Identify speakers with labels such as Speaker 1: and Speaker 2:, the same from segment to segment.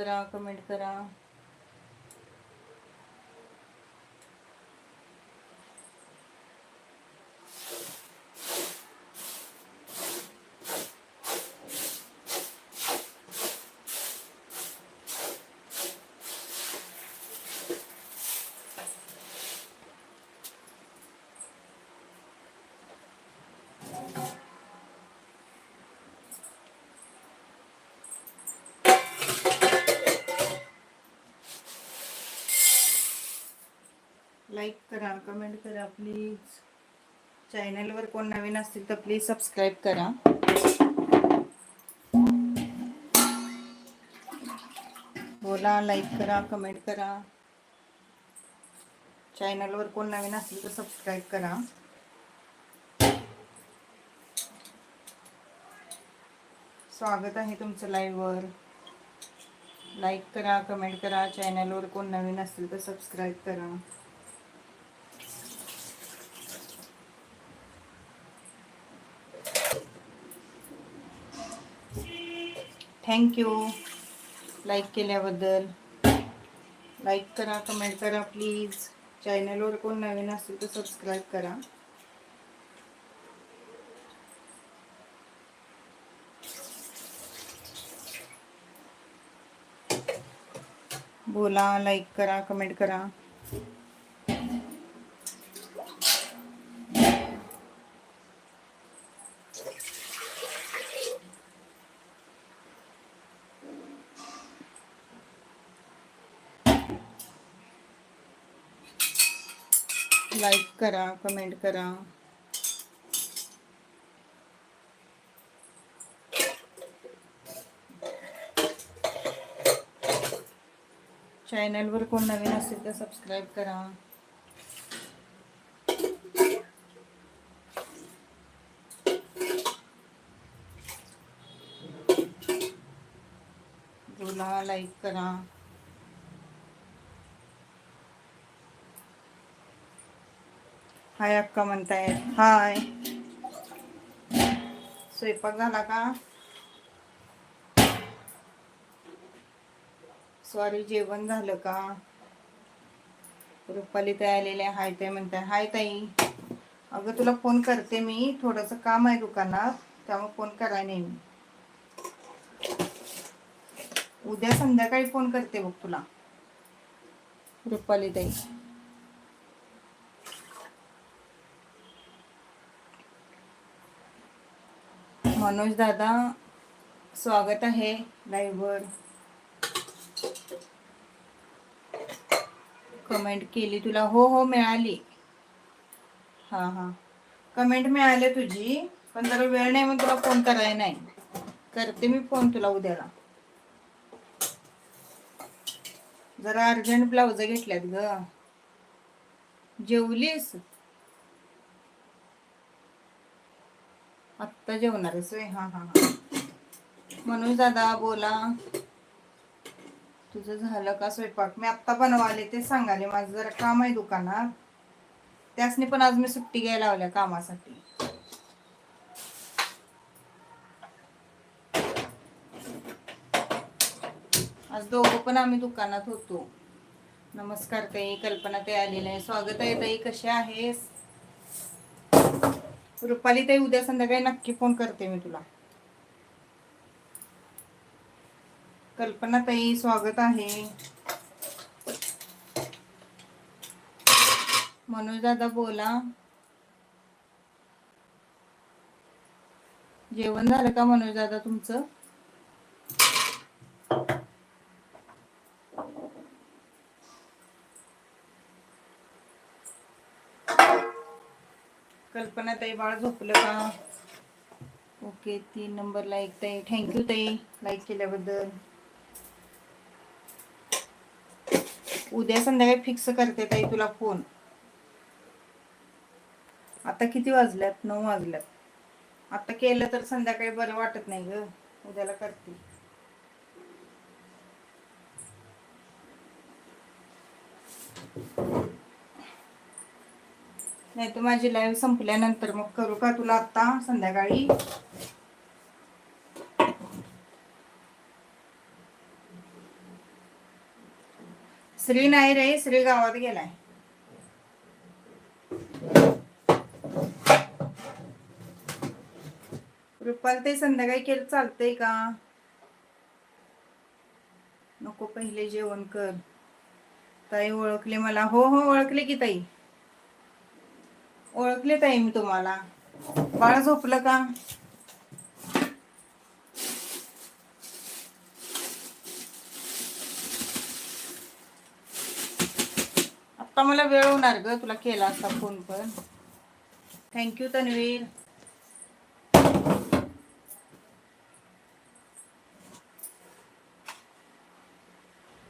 Speaker 1: करा कमेंट करा. लाईक करा कमेंट करा प्लीज चॅनलवर कोण नवीन असतील तर प्लीज सबस्क्राईब करा. बोला लाईक करा कमेंट करा. चॅनलवर कोण नवीन असतील तर सबस्क्राईब करा. स्वागत आहे तुमचं लाईव्हवर लाईक करा कमेंट करा. चॅनलवर कोण नवीन असतील तर सबस्क्राईब करा. थँक्यू लाईक केल्याबद्दल. लाईक करा कमेंट करा प्लीज चॅनलवर कोण नवीन असेल तर सबस्क्राईब करा. बोला लाईक करा कमेंट करा. करा कमेंट करा. चॅनलवर कोण नवीन असेल तर सबस्क्राईब करा. लाईक करा. हाय अक्का म्हणतायत. हाय. स्वयंपाक झाला का? सॉरी जेवण झालं का? रुपाली ताई आलेले हाय ताई म्हणताय. हाय ताई. अगं तुला फोन करते मी. थोडंसं काम आहे दुकानात त्यामुळे फोन कराय नाही मी. उद्या संध्याकाळी फोन करते बघ तुला. रुपाली ताई. मनोज दादा स्वागत आहे लाईव्हवर कमेंट केली तुला. हो हो मिळाली. हा हा. कमेंट मिळाली तुझी पण जरा वेळ नाही मग तुला फोन करायला नाही. करते मी फोन तुला उद्याला. जरा अर्जंट ब्लाउज घेतल्यात ग. जेवलीस? आत्ता जेवणार होय? हा हा हा. मनोज दादा बोला. तुझं झालं का स्वयंपाक? मी आत्ता बनवाले ते सांगाले माझं जरा काम आहे दुकानात. त्यासनी पण आज मी सुट्टी घ्यायला लावल्या कामासाठी. आज दोघं पण आम्ही दुकानात होतो. नमस्कार ताई कल्पना ताई आलेली आहे. स्वागत आहे ताई कशी आहेस? रुपाली ताई उद्या संध्याकाळी नक्की फोन करते मी तुला. कल्पना ताई स्वागत आहे. मनोज दादा बोला. जेवण झालं का मनोज दादा तुमचं? कल्पना ताई बाळ झोपलं का? ओके तीन नंबर लाईक ताई. थँक्यू ताई लाईक केल्याबद्दल. उद्या संध्याकाळी फिक्स करते ताई तुला फोन आता किती वाजल्यात? नऊ वाजल्यात. आता केलं तर संध्याकाळी बरं वाटत नाही ग. उद्याला करते. नाही तर माझी लाईव्ह संपल्यानंतर मग करू का तुला आता संध्याकाळी? श्री नाही रे श्री गावात गेलाय. रुपाल ते संध्याकाळी केलं चालतंय का? नको पहिले जेवण कर. ताई ओळखले मला. हो हो ओळखले की ताई. ओळखले ताई मी तुम्हाला. बाळ झोपलं का? आता मला वेळ होणार ग तुला केला असता फोन पण. Thank you Tanveer.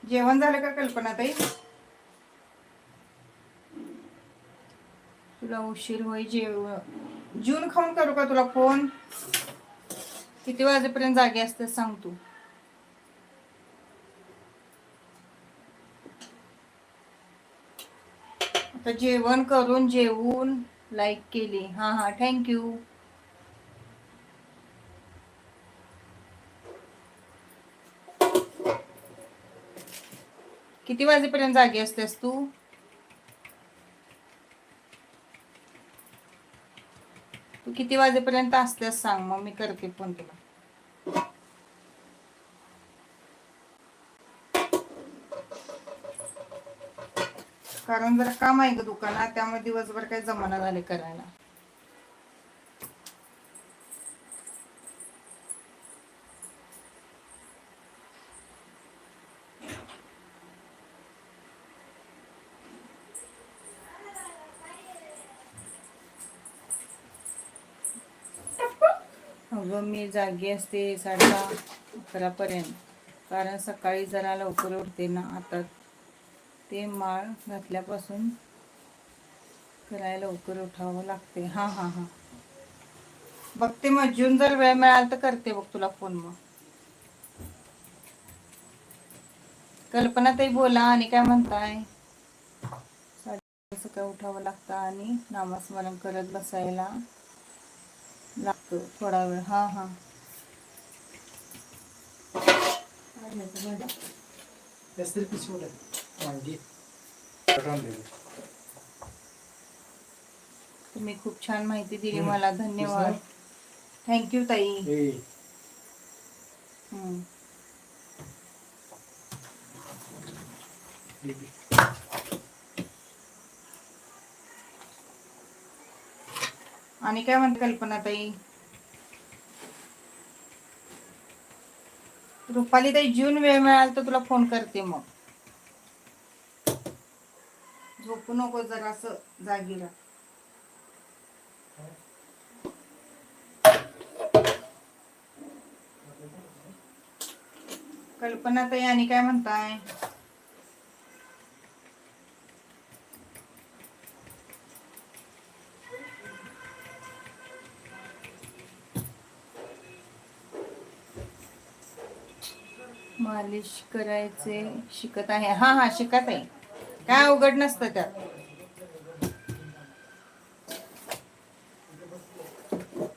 Speaker 1: जेवण झालं का कल्पना ताई? तुला उशीर होई जेव जून खाऊन करू का तुला फोन? किती वाजेपर्यंत जागे असते सांग तू. आता जेवण करून जेवून लाईक केली. हा हा थँक्यू किती वाजेपर्यंत जागी असतेस तू? तू किती वाजेपर्यंत असल्यास सांग मग मी करते फोन तुला. कारण जरा काम आहे ग दुकानात त्यामुळे दिवसभर काही जमाना झाले करायला अगं मी जागी असते साडे अकरापर्यंत. कारण सकाळी जरा लवकर उठते ना आता. ते माळ घातल्यापासून करायला लवकर उठावं लागते. हां हां हां. बघते मग जून जर वेळ मिळाला तर करते बघ तुला फोन मग. कल्पना ताई बोला आणि काय म्हणताय? साडे सकाळी उठावं लागतं आणि नामस्मरण करत बसायला. लागतो थोडा वेळ हां हां. तुम्ही खूप छान माहिती दिली मला धन्यवाद. थँक्यू ताई. आणि काय म्हणते कल्पना ताई? रुपाली ताई जून वेळ मिळाला तर तुला फोन करते मग. झोपू नको जरा असं जागीला. कल्पना ताई आणि काय म्हणताय? मालिश करायचे शिकत आहे. हा हा शिकत आहे. काय अवघड नसतं त्यात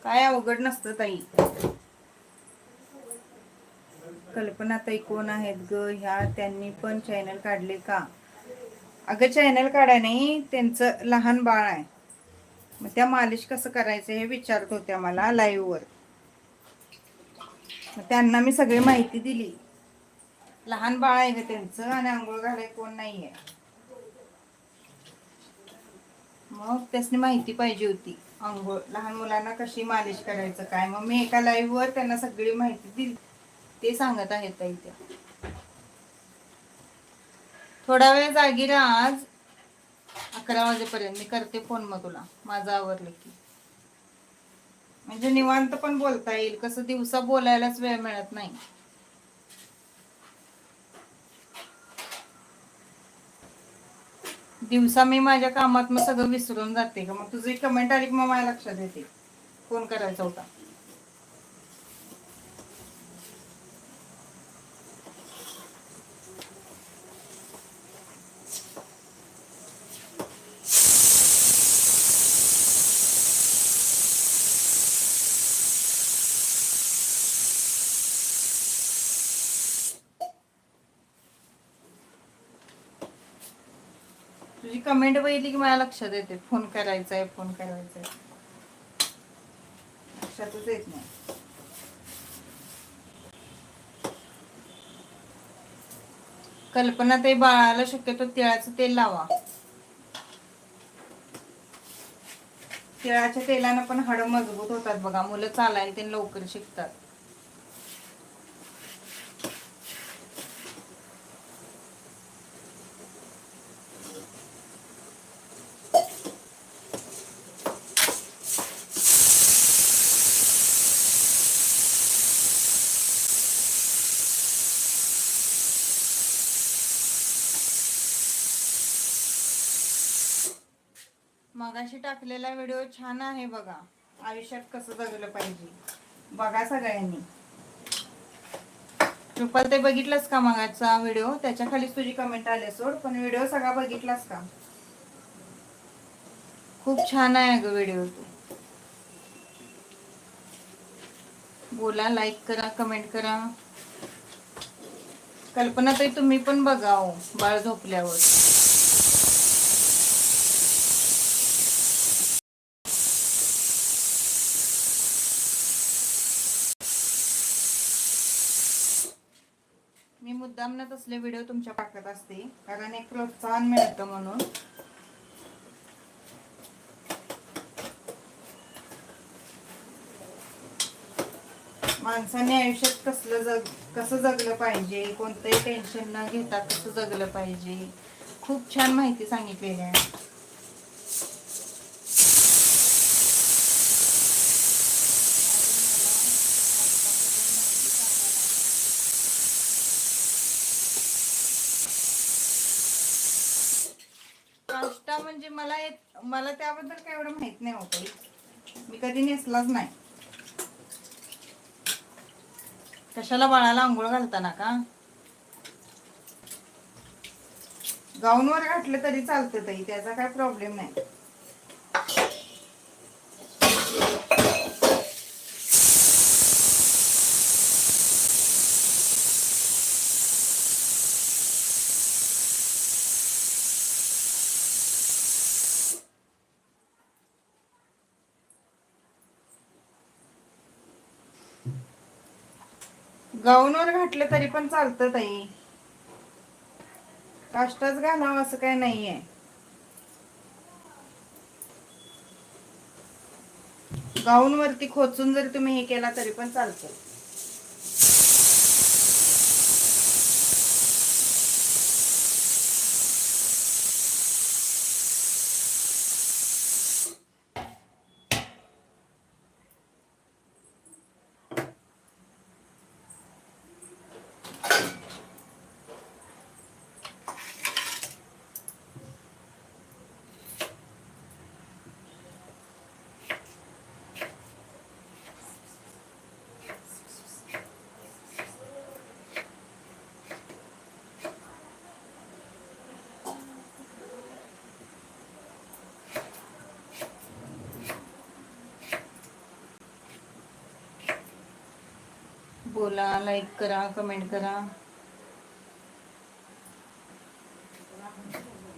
Speaker 1: काय अवघड नसतं ताई. कल्पना ताई कोण आहेत ग? ह्या त्यांनी पण चॅनल काढले का? अगं चॅनल काढाय नाही त्यांचं लहान बाळ आहे. मग त्या मालिश कसं करायचं हे विचारत होत्या मला लाईव्हवर मग त्यांना मी सगळी माहिती दिली. लहान बाळ आहे ग त्यांचं आणि आंघोळ घालाय कोण नाहीये. मग त्यासनी माहिती पाहिजे होती. आंघोळ लहान मुलांना कशी मालिश करायचं काय? मग मी एका लाईव्ह वर त्यांना सगळी माहिती दिली. ते सांगत आहेत ताई त्या. थोडा वेळ जागी राहा आज अकरा वाजेपर्यंत. मी करते फोन मग तुला. माझं आवरलं की. म्हणजे निवांत पण बोलता येईल. कसं दिवसा बोलायलाच वेळ मिळत नाही. दिवसा मी माझ्या कामात मग सगळं विसरून जाते का? मग तुझी कमेंट आली की मग माझ्या लक्षात येते. फोन करायचा होता. कमेंट बघितली की मला लक्षात येते. फोन करायचा आहे फोन करायचा आहे लक्षातच येत नाही. कल्पना ते बाळाला शक्यतो तिळाचं तेल लावा. तिळाच्या तेलानं पण हाडं मजबूत होतात बघा. मुलं चालायला ते लवकर शिकतात. मगाशी टाकलेला व्हिडिओ छान आहे बघा. आयुष्यात कसं जगलं पाहिजे. बघा सगळ्यांनी. रुपाल ते बघितलंस का मगाचा व्हिडिओ? त्याच्या खालीच तुझी कमेंट आले सोड पण व्हिडिओ सगळा बघितलास का? खूप छान आहे अगं व्हिडिओ तू. बोला लाईक करा कमेंट करा. कल्पना ताई तुम्ही पण बघा हो बाळ झोपल्यावर. मी तसले व्हिडिओ तुमच्या पाकत असते. कारण एक प्रोत्साहन मिळतं म्हणून. माणसाने आयुष्यात कसलं जग कसं जगलं पाहिजे? कोणतंही टेन्शन न घेता कसं जगलं पाहिजे? खूप छान माहिती सांगितलेली आहे. म्हणजे मला येत मला त्याबद्दल काय एवढं माहीत नाही होत मी कधी नेसलाच नाही. कशाला बाळाला आंघोळ घालताना का? गाऊनवर घातलं तरी चालतं ताई त्याचा काय प्रॉब्लेम नाही. गाऊनवर घातलं तरी पण चालतं ताई. काष्टाच घालावं असं काही नाहीये. गाऊन वरती खोचून जरी तुम्ही हे केला तरी पण चालतं. बोला लाईक करा कमेंट करा.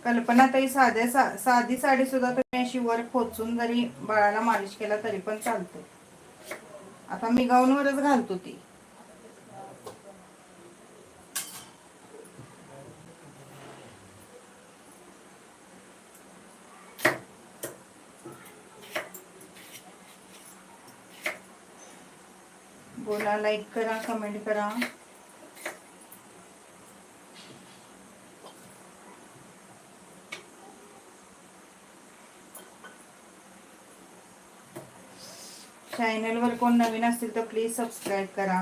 Speaker 1: कल्पना ताई साध्या सा- साधी साडी सुद्धा तुम्ही अशी वर खोचून जरी बाळाला मालिश केला तरी पण चालते. आता मी गाऊनवरच घालतो ती. बोला लाईक करा कमेंट करा. चॅनलवर कोण नवीन असतील तर प्लीज सबस्क्राईब करा.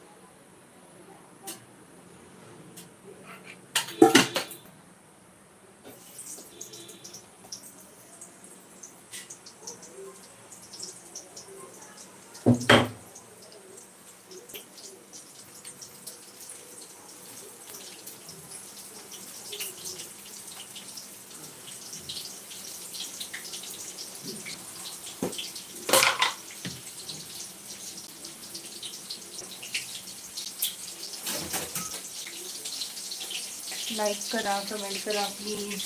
Speaker 1: लाईक करा कमेंट करा प्लीज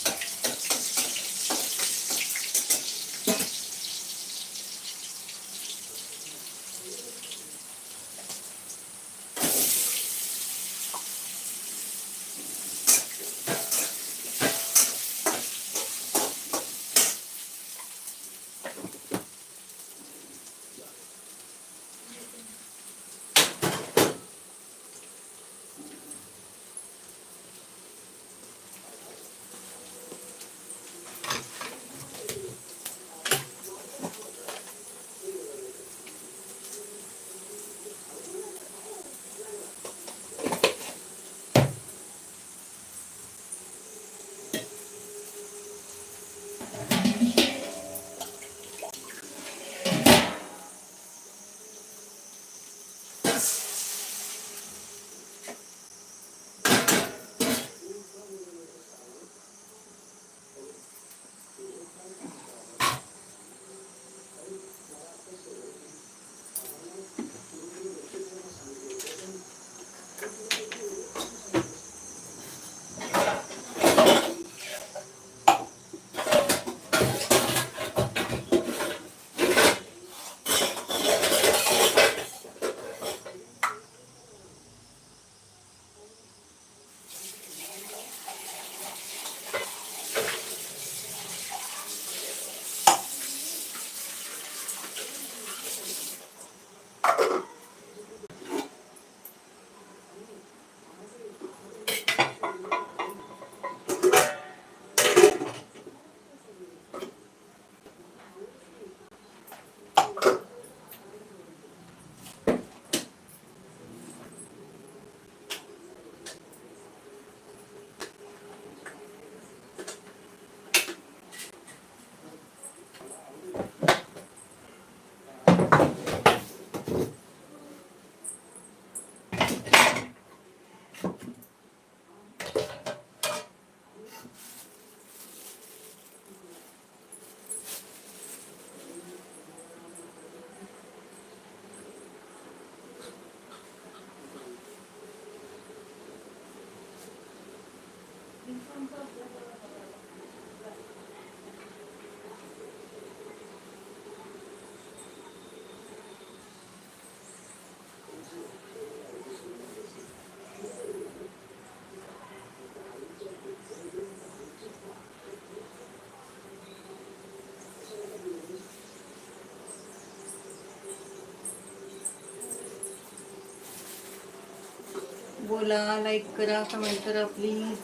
Speaker 1: बोला लाईक करा कमेंट करा प्लीज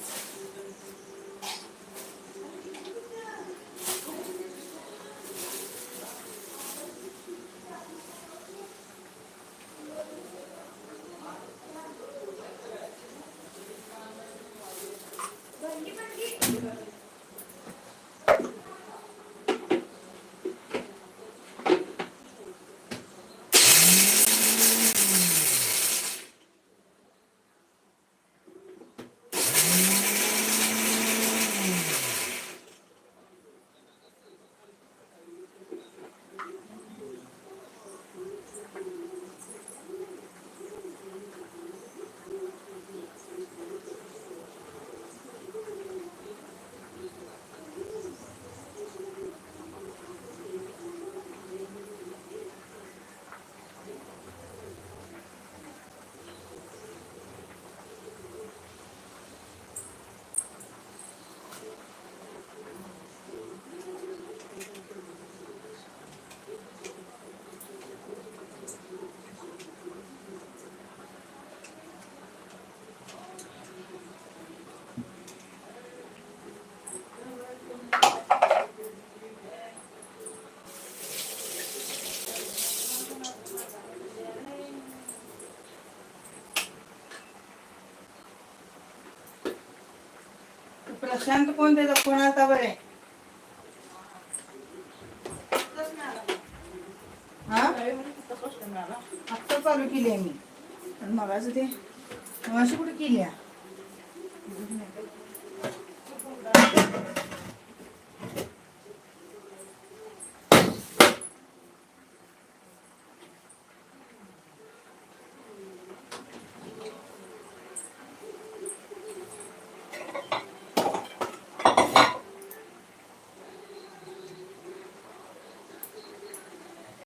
Speaker 1: प्रशांत कोण त्याचा फोन आता बरे? हा? आत्ता चालू केली आहे मी. पण मगाच ते मगाशी कुठे केली आहे?